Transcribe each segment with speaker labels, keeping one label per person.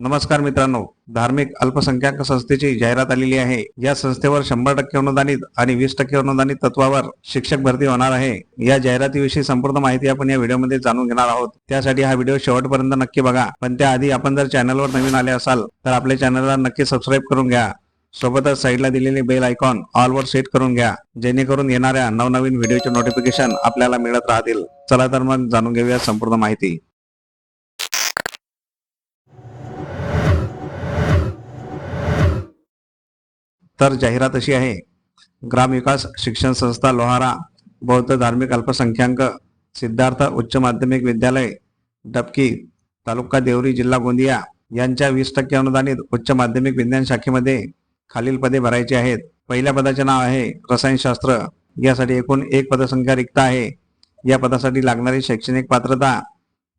Speaker 1: नमस्कार मित्रांनो धार्मिक अल्पसंख्याक संस्थेची जाहिरात आलेली आहे. या संस्थेवर शंभर टक्के अनुदानित आणि वीस टक्के अनुदानित तत्वावर शिक्षक भरती होणार आहे. या जाहिरातीविषयी संपूर्ण माहिती आपण या व्हिडिओमध्ये जाणून घेणार आहोत. त्यासाठी हा व्हिडिओ शेवटपर्यंत नक्की बघा. पण त्याआधी आपण जर चॅनलवर नवीन आले असाल तर आपल्या चॅनलला नक्की सबस्क्राईब करून घ्या. सोबतच साईडला दिलेले बेल आयकॉन ऑलवर सेट करून घ्या. जेणेकरून येणाऱ्या नवनवीन व्हिडिओचे नोटिफिकेशन आपल्याला मिळत राहतील. चला तर मग जाणून घेऊया संपूर्ण माहिती. तर जाहिरात अशी आहे ग्रामविकास शिक्षण संस्था लोहारा बौद्ध धार्मिक अल्पसंख्याक सिद्धार्थ उच्च माध्यमिक विद्यालय डबकी तालुका देवरी जिल्हा गोंदिया यांच्या वीस टक्के अनुदानित उच्च माध्यमिक विज्ञान शाखेमध्ये खालील पदे भरायची आहेत. पहिल्या पदाचे नाव आहे रसायनशास्त्र यासाठी एकूण एक पदसंख्या रिक्त आहे. या पदासाठी लागणारी शैक्षणिक पात्रता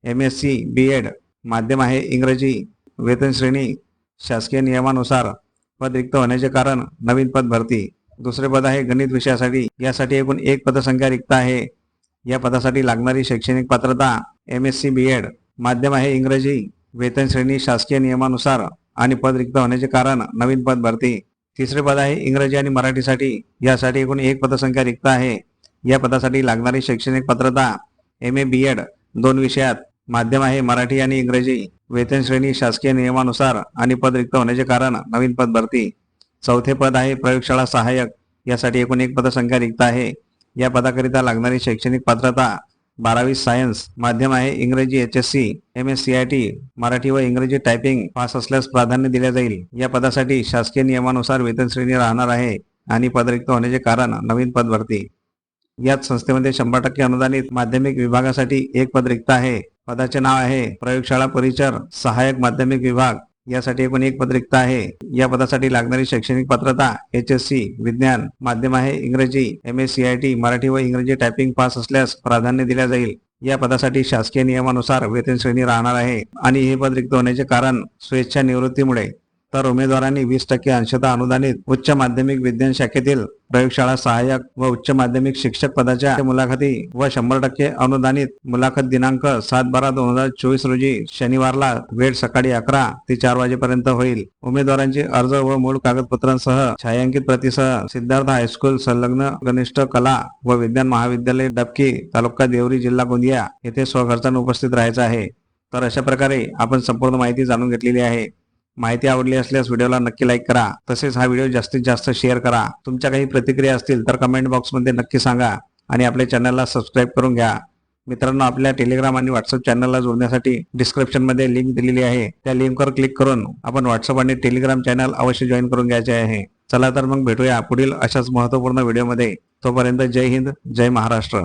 Speaker 1: M S C B Ed माध्यम आहे इंग्रजी वेतन श्रेणी शासकीय नियमानुसार पद रिक्त होण्याचे कारण नवीन पद भरती. दुसरे पद आहे गणित विषयासाठी. यासाठी एकूण एक पदसंख्या रिक्त आहे. या पदासाठी लागणारी शैक्षणिक पात्रता M S C B Ed माध्यम आहे इंग्रजी वेतन श्रेणी शासकीय नियमानुसार आणि पद रिक्त होण्याचे कारण नवीन पद भरती. तिसरे पद आहे इंग्रजी आणि मराठीसाठी. यासाठी एकूण एक पदसंख्या रिक्त आहे. या पदासाठी लागणारी शैक्षणिक पात्रता एम ए बी एड दोन विषयात. माध्यम आहे मराठी आणि इंग्रजी. वेतन श्रेणी शासकीय नियमानुसार आणि पद रिक्त होण्याचे कारण नवीन पद भरती. चौथे पद आहे प्रयोगशाळा सहाय्यक. यासाठी एकूण एक पदसंख्या रिक्त आहे. या पदाकरिता लागणारी शैक्षणिक पात्रता बारावी सायन्स माध्यम आहे Ingraji H S C M S C I T Marathi व इंग्रजी टायपिंग पास असल्यास प्राधान्य दिले जाईल. या पदासाठी शासकीय नियमानुसार वेतन श्रेणी राहणार आहे आणि पदरिक्त होण्याचे कारण नवीन पद भरती. याच संस्थेमध्ये शंभर टक्के अनुदानित माध्यमिक विभागासाठी एक पद रिक्त आहे. पदाचे नाव आहे प्रयोगशाळा परिचर सहाय्यक माध्यमिक विभाग. यासाठी एकूण एक पद आहे. या पदासाठी लागणारी शैक्षणिक पात्रता एच एस सी विज्ञान माध्यम आहे Ingraji M S C I T Marathi व इंग्रजी टायपिंग पास असल्यास प्राधान्य दिल्या जाईल. या पदासाठी शासकीय नियमानुसार वेतन श्रेणी राहणार आहे. आणि हे पद रिक्त होण्याचे कारण स्वेच्छा निवृत्तीमुळे तर उमेदवारांनी वीस टक्के अंशतः अनुदानित उच्च माध्यमिक विज्ञान शाखेतील प्रयोगशाळा सहाय्यक व उच्च माध्यमिक शिक्षक पदाच्या मुलाखती व शंभर टक्के अनुदानित मुलाखत दिनांक सात बारा दोन हजार चोवीस रोजी शनिवारला वेळ सकाळी अकरा ते चार वाजेपर्यंत होईल. उमेदवारांचे अर्ज व मूळ कागदपत्रांसह छायांकित प्रतीसह सिद्धार्थ हायस्कूल संलग्न कनिष्ठ कला व विज्ञान महाविद्यालय डबकी तालुका देवरी जिल्हा गोंदिया येथे स्वखर्चाने उपस्थित राहायचं आहे. तर अशा प्रकारे आपण संपूर्ण माहिती जाणून घेतलेली आहे. माहिती आवडली असल्यास व्हिडिओला नक्की लाईक करा. तसेच हा व्हिडिओ जास्तीत जास्त शेअर करा. तुमच्या काही प्रतिक्रिया असतील तर कमेंट बॉक्समध्ये नक्की सांगा आणि आपल्या चॅनलला सबस्क्राईब करून घ्या. मित्रांनो आपल्या टेलिग्राम आणि व्हॉट्सअप चॅनलला जोडण्यासाठी डिस्क्रिप्शनमध्ये लिंक दिलेली आहे. त्या लिंकवर क्लिक करून आपण व्हॉट्सअप आणि टेलिग्राम चॅनल अवश्य जॉईन करून घ्यायचे आहे. चला तर मग भेटूया पुढील अशाच महत्त्वपूर्ण व्हिडिओमध्ये तोपर्यंत जय हिंद जय महाराष्ट्र.